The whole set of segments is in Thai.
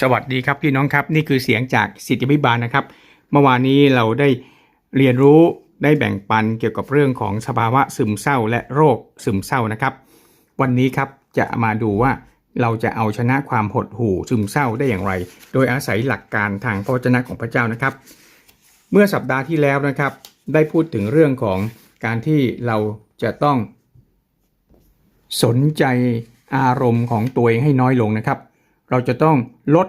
สวัสดีครับพี่น้องครับนี่คือเสียงจากสิทธิพิบาลนะครับ เมื่อวานนี้เราได้เรียนรู้ได้แบ่งปันเกี่ยวกับเรื่องของสภาวะซึมเศร้าและโรคซึมเศร้านะครับ วันนี้ครับจะมาดูว่าเราจะเอาชนะความหดหู่ซึมเศร้าได้อย่างไร โดยอาศัยหลักการทางพระวจนะของพระเจ้านะครับ เมื่อสัปดาห์ที่แล้วนะครับ ได้พูดถึงเรื่องของการที่เราจะต้อง สนใจอารมณ์ของตัวเองให้น้อยลงนะครับ เราจะต้องลด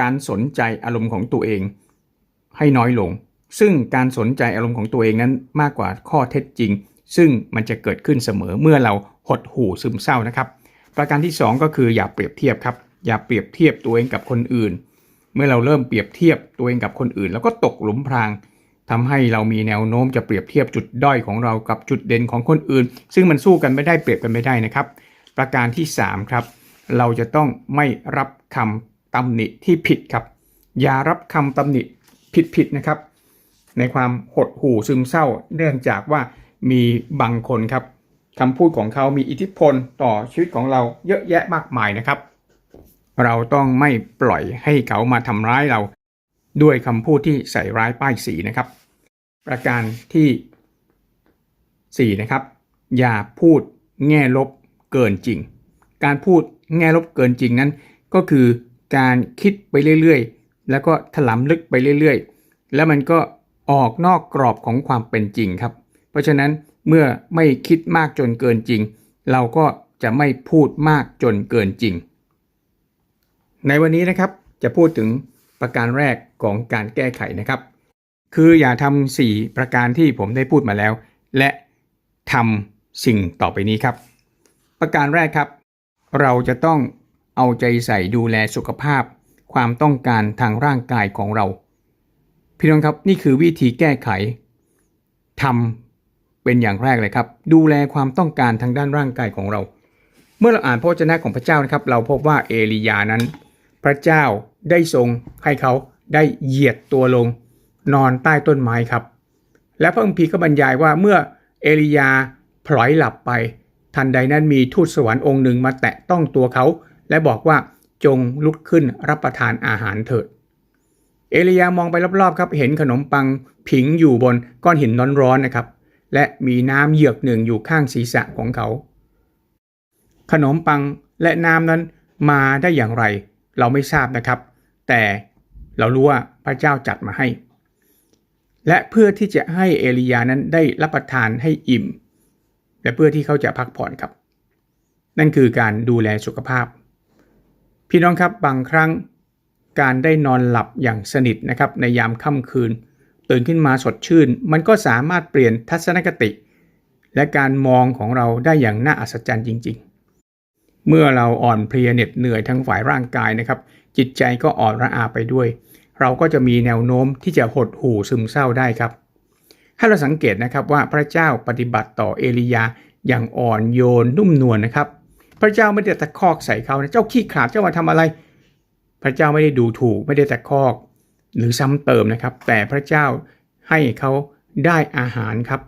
การสนใจอารมณ์ของตัวเองให้น้อยลง ซึ่งการสนใจอารมณ์ของตัวเองนั้นมากกว่าข้อเท็จจริง ซึ่งมันจะเกิดขึ้นเสมอเมื่อเราหดหู่ซึมเศร้านะครับ ประการที่ 2 ก็คืออย่าเปรียบเทียบครับ อย่าเปรียบเทียบตัวเองกับคนอื่น เมื่อเราเริ่มเปรียบเทียบตัวเองกับคนอื่น แล้วก็ตกหลุมพรางทำให้เรามีแนวโน้มจะเปรียบเทียบจุดด้อยของเรากับจุดเด่นของคนอื่น ซึ่งมันสู้กันไม่ได้เปรียบกันไม่ได้นะครับ ประการที่ 3 ครับ เราจะต้องไม่รับคำตำหนิที่ผิดครับ อย่ารับคำตำหนิผิดๆนะครับ ในความหดหู่ซึมเศร้า เนื่องจากว่ามีบางคนครับคำพูดของเขามีอิทธิพลต่อชีวิตของเราเยอะแยะมากมายนะครับ เราต้องไม่ปล่อยให้เขามาทำร้ายเรา ด้วยคำพูดที่ใส่ร้ายป้ายสีนะครับ ประการที่ 4 นะครับ อย่าพูดแง่ลบเกินจริง การพูด แง่ลบเกินจริงนั้น ก็คือการคิดไปเรื่อยๆ แล้วก็ถลำลึกไปเรื่อยๆ แล้วมันก็ออกนอกกรอบของความเป็นจริงครับ เพราะฉะนั้นเมื่อไม่คิดมากจนเกินจริง เราก็จะไม่พูดมากจนเกินจริง ในวันนี้นะครับจะพูดถึงประการแรกของการแก้ไขนะครับ คืออย่าทำสี่ประการที่ผมได้พูดมาแล้ว และทำสิ่งต่อไปนี้ครับ ประการแรกครับ เราจะต้องเอาใจใส่ดูแลสุขภาพ ความต้องการทางร่างกายของเรา พี่น้องครับนี่คือวิธีแก้ไขทำเป็นอย่างแรกเลยครับ ดูแลความต้องการทางด้านร่างกายของเรา เมื่อเราอ่านพระวจนะของพระเจ้านะครับ เราพบว่าเอลียานั้น พระเจ้าได้ทรงให้เขาได้เหยียดตัวลง นอนใต้ต้นไม้ครับ และพระคัมภีร์ก็บรรยายว่าเมื่อเอลียาพลอยหลับไป ทันใดนั้นมีทูตสวรรค์องค์หนึ่งมาแตะต้องตัวเขา และบอกว่าจงลุกขึ้นรับประทานอาหารเถิด เอลียามองไปรอบๆครับเห็นขนมปังผิงอยู่บนก้อนหินร้อนๆนะครับ และมีน้ำเหยือกหนึ่งอยู่ข้างศีรษะของเขา ขนมปังและน้ำนั้นมาได้อย่างไร เราไม่ทราบนะครับ แต่เรารู้ว่าพระเจ้าจัดมาให้ และเพื่อที่จะให้เอลียานั้นได้รับประทานให้อิ่ม และเพื่อที่เขาจะพักผ่อนครับ นั่นคือการดูแลสุขภาพ พี่น้องครับบางครั้งการได้นอนหลับอย่างสนิทนะครับในยามค่ำคืน ตื่นขึ้นมาสดชื่น มันก็สามารถเปลี่ยนทัศนคติ และการมองของเราได้อย่างน่าอัศจรรย์จริง ๆ เมื่อเราอ่อนเพลียเหน็ดเหนื่อยทั้งฝ่ายร่างกายนะครับ จิตใจก็อ่อนระอาไปด้วย เราก็จะมีแนวโน้มที่จะหดหู่ซึมเศร้าได้ครับ ให้เราสังเกตนะครับว่าพระเจ้าปฏิบัติต่อเอลียาอย่างอ่อนโยนนุ่มนวลนนะครับ พระเจ้าไม่ได้ตะคอกใส่เขานะเจ้าขี้ขลาดเจ้ามาทำอะไร พระเจ้าไม่ได้ดูถูกไม่ได้ตะคอก หรือซ้ำเติมนะครับ แต่พระเจ้าให้เขาได้อาหารครับ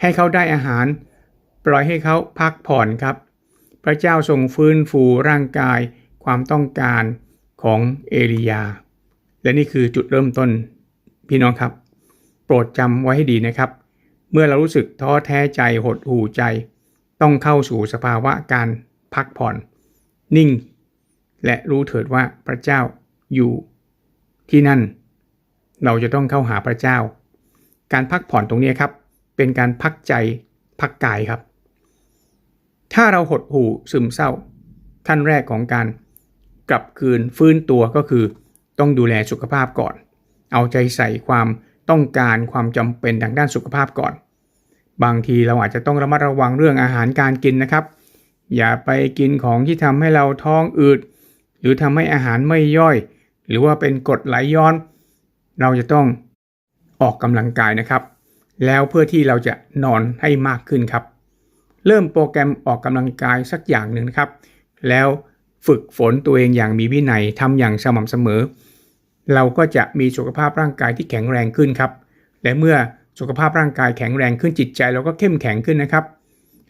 ให้เขาได้อาหาร ปล่อยให้เขาพักผ่อนครับ พระเจ้าทรงฟื้นฟูร่างกายความต้องการของเอลียา และนี่คือจุดเริ่มต้นพี่น้องครับ โปรดจำไว้ให้ดีนะครับ เมื่อเรารู้สึกท้อแท้ใจหดหู่ใจ ต้องเข้าสู่สภาวะการพักผ่อน นิ่ง และรู้เถิดว่าพระเจ้าอยู่ ที่นั่น เราจะต้องเข้าหาพระเจ้า การพักผ่อนตรงนี้ครับ เป็นการพักใจพักกายครับ ถ้าเราหดหู่ซึมเศร้า ขั้นแรกของการกลับคืนฟื้นตัวก็คือ ต้องดูแลสุขภาพก่อน เอาใจใส่ความ ต้องการความจำเป็นทางด้านสุขภาพก่อน บางทีเราอาจจะต้องระมัดระวังเรื่องอาหารการกินนะครับ อย่าไปกินของที่ทำให้เราท้องอืด หรือทำให้อาหารไม่ย่อย หรือว่าเป็นกรดไหลย้อน เราจะต้องออกกำลังกายนะครับ แล้วเพื่อที่เราจะนอนให้มากขึ้นครับ เริ่มโปรแกรมออกกำลังกายสักอย่างหนึ่งนะครับ แล้วฝึกฝนตัวเองอย่างมีวินัยทำอย่างสม่ำเสมอ เราก็จะมีสุขภาพร่างกายที่แข็งแรงขึ้นครับ และเมื่อสุขภาพร่างกายแข็งแรงขึ้นจิตใจเราก็เข้มแข็งขึ้นนะครับ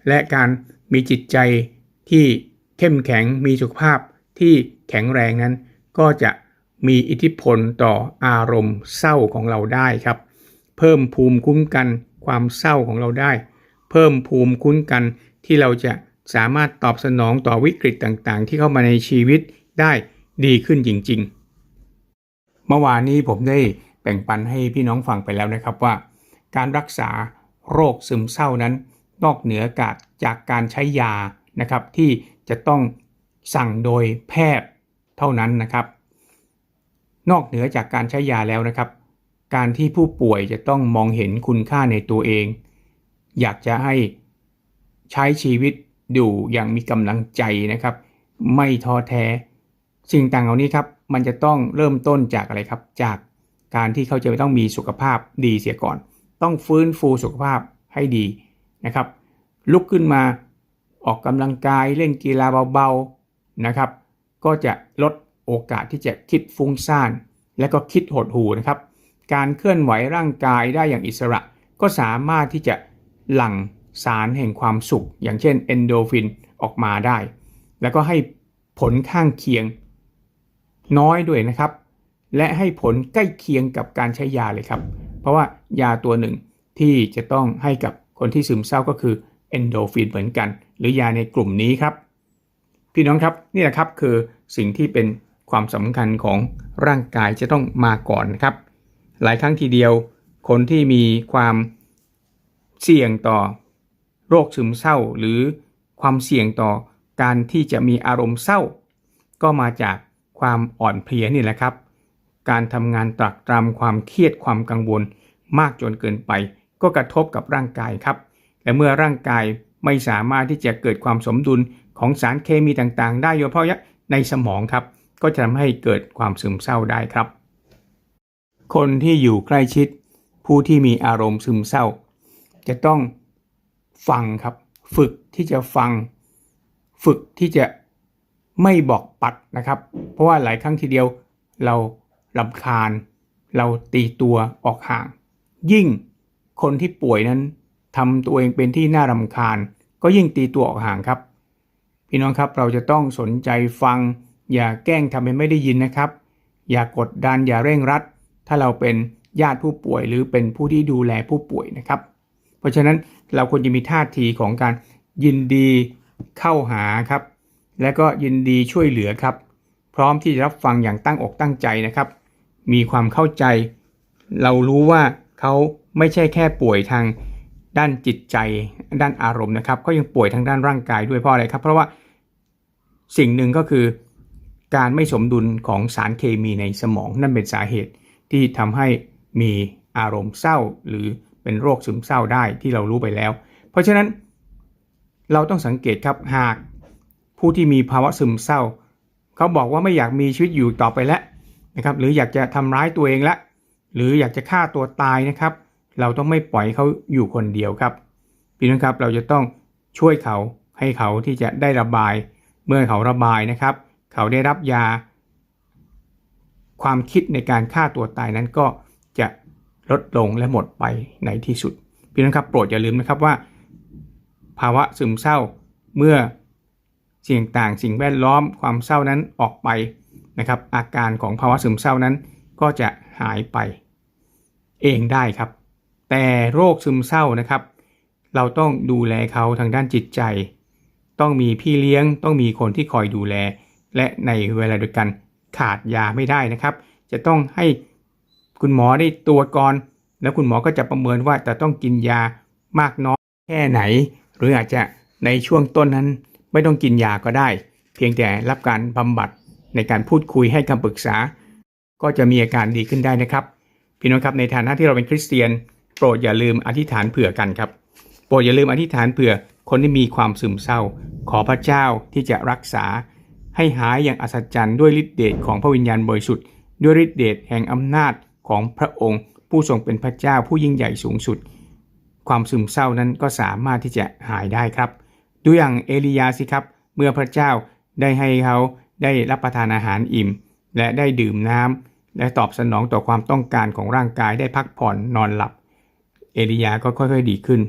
และการมีจิตใจที่เข้มแข็งมีสุขภาพที่แข็งแรงนั้น ก็จะมีอิทธิพลต่ออารมณ์เศร้าของเราได้ครับ เพิ่มภูมิคุ้มกันความเศร้าของเราได้ เพิ่มภูมิคุ้มกันที่เราจะสามารถตอบสนองต่อวิกฤตต่างๆ ที่เข้ามาในชีวิตได้ดีขึ้นจริง ๆ เมื่อวานนี้ผมได้แบ่งปันให้พี่น้องฟังไปแล้วนะครับว่า การรักษาโรคซึมเศร้านั้น นอกเหนือจาจากการใช้ยานะครับ ที่จะต้องสั่งโดยแพทย์เท่านั้นนะครับ นอกเหนือจากการใช้ยาแล้วนะครับ การที่ผู้ป่วยจะต้องมองเห็นคุณค่าในตัวเอง อยากจะให้ใช้ชีวิตอยู่อย่างมีกำลังใจนะครับ ไม่ท้อแท้ สิ่งต่างเหล่านี้ครับมันจะต้องเริ่มต้นจากอะไรครับ จากการที่เขาจะต้องมีสุขภาพดีเสียก่อน ต้องฟื้นฟูสุขภาพให้ดีนะครับ ลุกขึ้นมาออกกำลังกายเล่นกีฬาเบาๆนะครับ ก็จะลดโอกาสที่จะคิดฟุ้งซ่าน และก็คิดหดหูนะครับ การเคลื่อนไหวร่างกายได้อย่างอิสระ ก็สามารถที่จะหลั่งสารแห่งความสุข อย่างเช่นเอนโดฟินออกมาได้ แล้วก็ให้ผลข้างเคียง น้อยด้วยนะครับ และให้ผลใกล้เคียงกับการใช้ยาเลยครับ เพราะว่ายาตัวหนึ่งที่จะต้องให้กับคนที่ซึมเศร้าก็คือเอนโดฟินเหมือนกัน หรือยาในกลุ่มนี้ครับ พี่น้องครับนี่แหละครับคือสิ่งที่เป็นความสำคัญของร่างกายจะต้องมาก่อนนะครับ หลายครั้งทีเดียว คนที่มีความเสี่ยงต่อโรคซึมเศร้า หรือความเสี่ยงต่อการที่จะมีอารมณ์เศร้า ก็มาจาก ความอ่อนเพลียนี่แหละครับ การทำงานตรักตรำความเครียดความกังวล มากจนเกินไป ก็กระทบกับร่างกายครับ และเมื่อร่างกายไม่สามารถที่จะเกิดความสมดุลของสารเคมีต่างๆ ได้โดยเฉพาะในสมองครับ ก็จะทำให้เกิดความซึมเศร้าได้ครับ คนที่อยู่ใกล้ชิด ผู้ที่มีอารมณ์ซึมเศร้า จะต้องฟังครับ ฝึกที่จะฟัง ฝึกที่จะ ไม่บอกปัดนะครับ เพราะว่าหลายครั้งทีเดียวเราลำคาญ เราตีตัวออกห่าง ยิ่งคนที่ป่วยนั้นทำตัวเองเป็นที่น่ารำคาญ ก็ยิ่งตีตัวออกห่างครับ พี่น้องครับเราจะต้องสนใจฟัง อย่าแกล้งทำเป็นไม่ได้ยินนะครับ อย่ากดดันอย่าเร่งรัด ถ้าเราเป็นญาติผู้ป่วยหรือเป็นผู้ที่ดูแลผู้ป่วยนะครับ เพราะฉะนั้นเราควรจะมีท่าทีของการยินดีเข้าหาครับ และก็ยินดีช่วยเหลือครับ พร้อมที่จะรับฟังอย่างตั้งอกตั้งใจนะครับ มีความเข้าใจ เรารู้ว่าเขาไม่ใช่แค่ป่วยทางด้านจิตใจ ด้านอารมณ์นะครับก็ยังป่วยทางด้านร่างกายด้วยเพราะอะไรครับ เพราะว่าสิ่งหนึ่งก็คือการไม่สมดุลของสารเคมีในสมองนั่นเป็นสาเหตุที่ทำให้มีอารมณ์เศร้า หรือเป็นโรคซึมเศร้าได้ที่เรารู้ไปแล้ว เพราะฉะนั้นเราต้องสังเกตครับหาก ผู้ที่มีภาวะซึมเศร้า เขาบอกว่าไม่อยากมีชีวิตอยู่ต่อไปแล้วนะครับ หรืออยากจะทำร้ายตัวเองละ หรืออยากจะฆ่าตัวตายนะครับ เราต้องไม่ปล่อยเขาอยู่คนเดียวครับพี่น้องครับเราจะต้องช่วยเขาให้เขาที่จะได้ระบาย เมื่อเขาระบายนะครับ เขาได้รับยา ความคิดในการฆ่าตัวตายนั้นก็จะลดลงและหมดไปในที่สุด พี่น้องครับโปรดอย่าลืมนะครับว่า ภาวะซึมเศร้าเมื่อ สิ่งต่างสิ่งแวดล้อมความเศร้านั้นออกไปนะครับ อาการของภาวะซึมเศร้านั้นก็จะหายไป เองได้ครับ แต่โรคซึมเศร้านะครับ เราต้องดูแลเขาทางด้านจิตใจ ต้องมีพี่เลี้ยง ต้องมีคนที่คอยดูแล และในเวลาเดียวกันขาดยาไม่ได้นะครับ จะต้องให้คุณหมอได้ตรวจก่อน แล้วคุณหมอก็จะประเมินว่าจะต้องกินยามากน้อยแค่ไหน หรืออาจจะในช่วงต้นนั้น ไม่ต้องกินยาก็ได้ เพียงแต่รับการบำบัดในการพูดคุยให้คำปรึกษา ก็จะมีอาการดีขึ้นได้นะครับ พี่น้องครับในฐานะที่เราเป็นคริสเตียน โปรดอย่าลืมอธิษฐานเผื่อกันครับโปรดอย่าลืมอธิษฐานเผื่อคนที่มีความซึมเศร้า ขอพระเจ้าที่จะรักษา ให้หายอย่างอัศจรรย์ด้วยฤทธิเดชของพระวิญญาณบริสุทธิ์ด้วยฤทธิเดชแห่งอำนาจของพระองค์ ผู้ทรงเป็นพระเจ้าผู้ยิ่งใหญ่สูงสุด ความซึมเศร้านั้นก็สามารถที่จะหายได้ครับ ดูอย่างเอลียาสิครับ เมื่อพระเจ้าได้ให้เขาได้รับประทานอาหารอิ่ม และได้ดื่มน้ำและตอบสนองต่อความต้องการของร่างกายได้พักผ่อนนอนหลับ เอลียาก็ค่อยๆดีขึ้น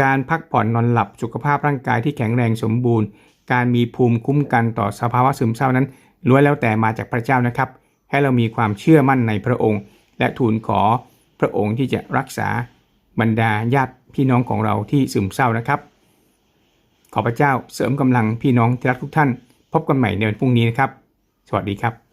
การพักผ่อนนอนหลับสุขภาพร่างกายที่แข็งแรงสมบูรณ์ การมีภูมิคุ้มกันต่อสภาวะซึมเศร้านั้นล้วนแล้วแต่มาจากพระเจ้านะครับ ให้เรามีความเชื่อมั่นในพระองค์ และทูลขอพระองค์ที่จะรักษาบรรดาญาติพี่น้องของเราที่ซึมเศร้านะครับ ขอพระเจ้าเสริมกำลังพี่น้องที่รักทุกท่าน พบกันใหม่ในวันพรุ่งนี้นะครับ สวัสดีครับ